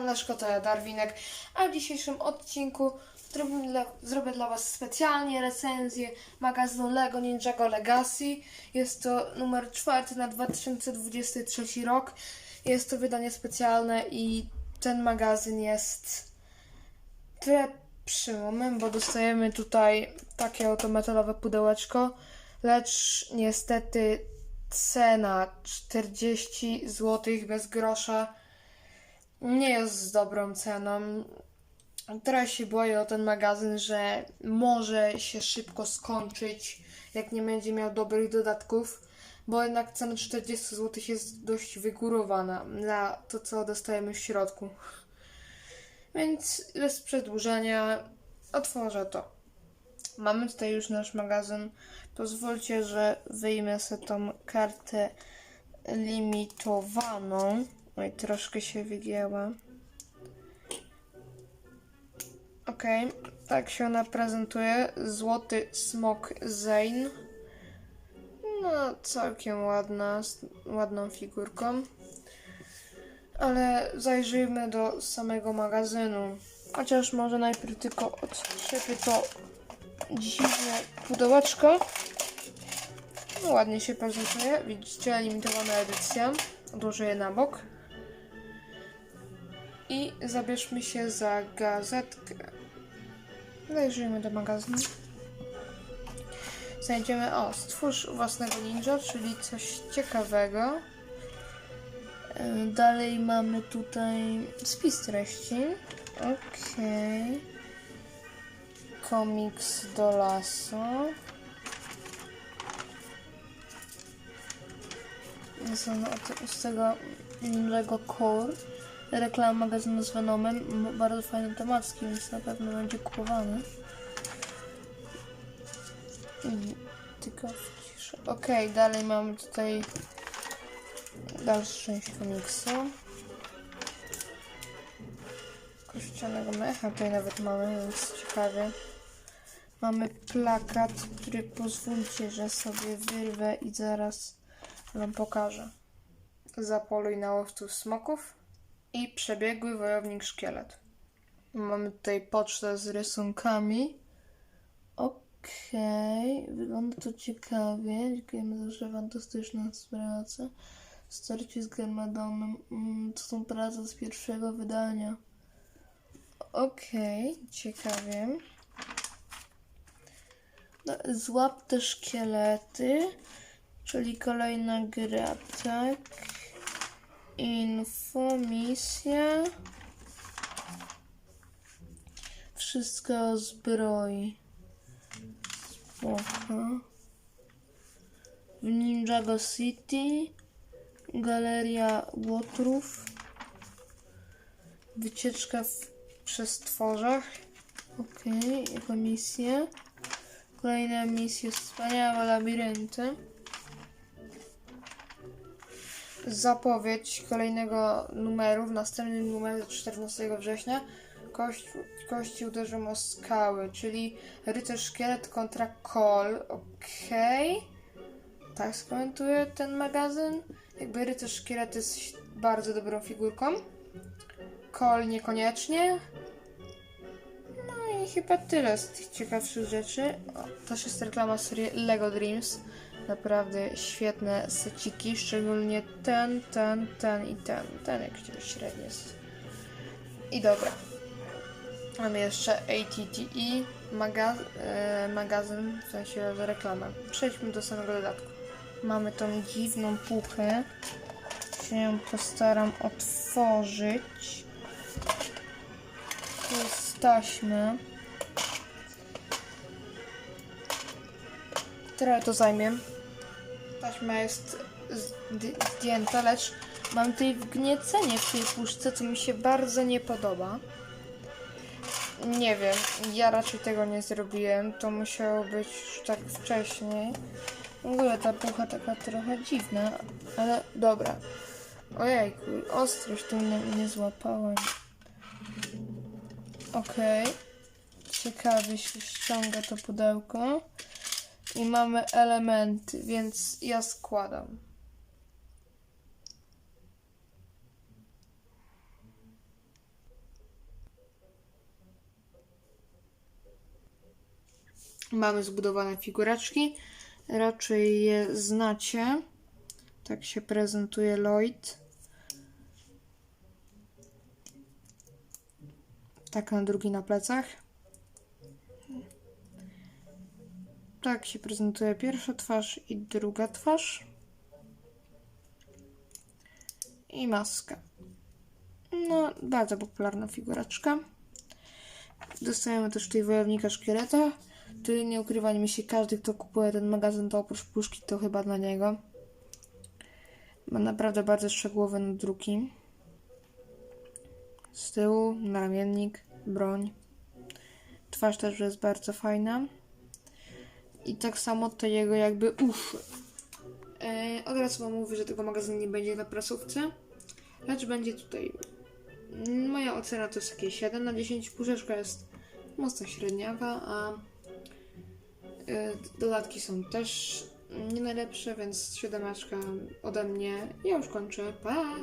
Leszko, to ja Darwinek, a w dzisiejszym odcinku dla, zrobię dla Was specjalnie recenzję magazynu LEGO Ninjago Legacy. Jest to numer czwarty na 2023 rok. Jest to wydanie specjalne i ten magazyn jest tyle przyjemny, bo dostajemy tutaj takie oto metalowe pudełeczko, lecz niestety cena 40 zł bez grosza nie jest dobrą ceną. Teraz się boję o ten magazyn, że może się szybko skończyć, jak nie będzie miał dobrych dodatków, bo jednak cena 40 zł jest dość wygórowana na to, co dostajemy w środku. Więc bez przedłużania otworzę to. Mamy tutaj już nasz magazyn. Pozwólcie, że wyjmę sobie tą kartę limitowaną. Oj, troszkę się wygięła. Okej, tak się ona prezentuje. Złoty smok Zane. No, całkiem ładna, z ładną figurką. Ale zajrzyjmy do samego magazynu. Chociaż może najpierw tylko odtrzepię to dzisiejsze pudełeczko. No, ładnie się prezentuje. Widzicie, limitowana edycja. Odłożę je na bok. I zabierzmy się za gazetkę. Zajrzyjmy do magazynu. Znajdziemy, o, stwórz własnego ninja, czyli coś ciekawego. Yy, Dalej mamy tutaj spis treści. Okej. Komiks do lasu. Jest on od, z tego Ninjago Core. Reklama magazynu z Venomem. Bardzo fajny temacki, więc na pewno będzie kupowany. I tylko w ciszy. Okej, dalej mamy tutaj dalszą część komiksu. Kościanego mecha tutaj nawet mamy, więc ciekawie. Mamy plakat, który pozwólcie, że sobie wyrwę i zaraz Wam pokażę. Zapoluj na łowców smoków i przebiegły wojownik szkielet. Mamy tutaj pocztę z rysunkami. Okej, wygląda to ciekawie. Dziękujemy za fantastyczną współpracę. Starcie z Garmadonem. Mm, to są prace z pierwszego wydania. Okej, ciekawie. No, Złap te szkielety, czyli kolejna gra, tak? Infomisja. Wszystko zbroi. Spoko. W Ninjago City. Galeria łotrów. Wycieczka w przestworzach. Okej, jako misja. Kolejna misja Wspaniałe labirynty. Zapowiedź kolejnego numeru w następnym numerze 14 września. Kości, kości uderzą o skały, czyli rycerz szkielet kontra kol. Okej. Tak skomentuję ten magazyn. Jakby rycerz szkielet jest bardzo dobrą figurką. Kol niekoniecznie. No i chyba tyle z tych ciekawszych rzeczy. O, też jest reklama serii Lego Dreams. Naprawdę świetne seciki, szczególnie ten, ten, ten i ten. Ten jakiś średni jest. I dobra. Mamy jeszcze ATTE maga e, magazyn, w sensie reklamę. Przejdźmy do samego dodatku. Mamy tą dziwną puchę. Się ją postaram otworzyć. Tu jest taśmy. Trochę to zajmie. Taśma jest zd- zdjęta, lecz mam tutaj wgniecenie w tej puszce, co mi się bardzo nie podoba. Nie wiem, ja raczej tego nie zrobiłem. To musiało być już tak wcześniej. W ogóle ta pucha taka trochę dziwna, ale dobra. Ojejku, ostrość tu mnie nie złapała. Okej. Ciekawie się ściąga to pudełko i mamy elementy, więc ja składam. Mamy zbudowane figureczki. Raczej je znacie. Tak się prezentuje Lloyd. Tak na drugi na plecach. Tak się prezentuje pierwsza twarz i druga twarz. I maska. No, bardzo popularna figureczka. Dostajemy też tutaj wojownika szkieleta. Który nie ukrywa mi się, każdy kto kupuje ten magazyn, to oprócz puszki, to chyba dla niego. Ma naprawdę bardzo szczegółowe nadruki. Z tyłu, naramiennik, broń. Twarz też jest bardzo fajna. I tak samo te jego jakby uszy. E, od razu wam mówię, że tego magazynu nie będzie na prasówce. Lecz będzie tutaj. Moja ocena to jest jakieś 7 na 10. Puszeczka jest mocno średniawa, a y, dodatki są też nie najlepsze, więc siódemeczka ode mnie. Ja już kończę. Pa!